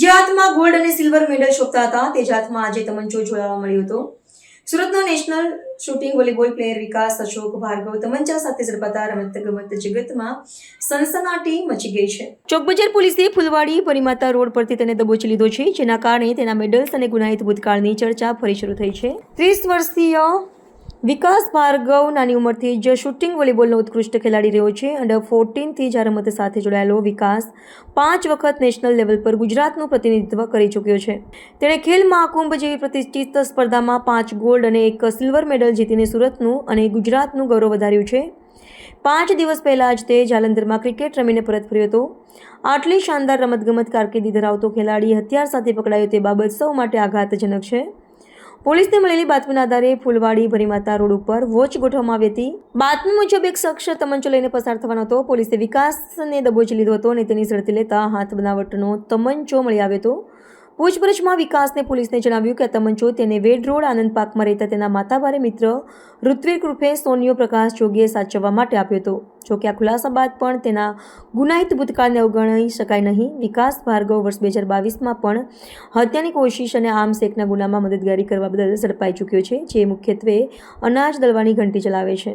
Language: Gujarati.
જે હાથમાં ગોલ્ડ અને સિલ્વર મેડલ શોધતા હતા તે જ હાથમાં આજે તમંચો જોડાવા મળ્યો હતો. સુરતનો national shooting volleyball player Vikas Ashok Bhargav તમંચા સાથે ઝડપાતા રમત ગમત જગતમાં સનસનાટી મચી ગઈ છે. ચોકબજાર પોલીસે ફુલવાડી પરિમાતા રોડ પરથી તેને દબોચી લીધો છે જેના કારણે તેના મેડલ્સ અને ગુનાહિત ભૂતકાળની ચર્ચા ફરી શરૂ થઈ છે. ત્રીસ વર્ષીય વિકાસ ભાર્ગવ નાની ઉંમરથી જ શૂટિંગ વોલીબોલનો ઉત્કૃષ્ટ ખેલાડી રહ્યો છે. અંડર ફોર્ટીનથી જ આ રમત સાથે જોડાયેલો વિકાસ પાંચ વખત નેશનલ લેવલ પર ગુજરાતનું પ્રતિનિધિત્વ કરી ચૂક્યો છે. તેણે ખેલ મહાકુંભ જેવી પ્રતિષ્ઠિત સ્પર્ધામાં પાંચ ગોલ્ડ અને એક સિલ્વર મેડલ જીતીને સુરતનું અને ગુજરાતનું ગૌરવ વધાર્યું છે. પાંચ દિવસ પહેલાં જ તે જાલંધરમાં ક્રિકેટ રમીને પરત ફર્યો હતો. આટલી શાનદાર રમતગમત કારકિર્દી ધરાવતો ખેલાડી હથિયાર સાથે પકડાયો તે બાબત સૌ માટે આઘાતજનક છે. પોલીસને મળેલી બાતમીના આધારે ફૂલવાડી ભરીમાતા રોડ ઉપર વોચ ગોઠવવામાં આવી હતી. બાતમી મુજબ એક શખ્સ તમંચો લઈને પસાર થવાનો હતો. પોલીસે વિકાસને દબોચી લીધો હતો અને તેની ઝડપી લેતા હાથ બનાવટનો તમંચો મળી આવ્યો હતો. પૂછપરછમાં વિકાસને પોલીસને જણાવ્યું કે તમંચો તેને વેડ રોડ આનંદ પાર્કમાં રહેતા તેના માતાભારે મિત્ર ઋત્વિક રૂપે સોનિયો પ્રકાશ જોગીએ સાચવવા માટે આપ્યો હતો. જોકે આ ખુલાસા બાદ પણ તેના ગુનાહિત ભૂતકાળને અવગણી શકાય નહીં. વિકાસ ભાર્ગવ વર્ષ બે હજાર બાવીસમાં પણ હત્યાની કોશિશ અને આર્મ્સ એક્ટના ગુનામાં મદદગારી કરવા બદલ ઝડપાઈ ચૂક્યો છે, જે મુખ્યત્વે અનાજ દળવાની ઘંટી ચલાવે છે.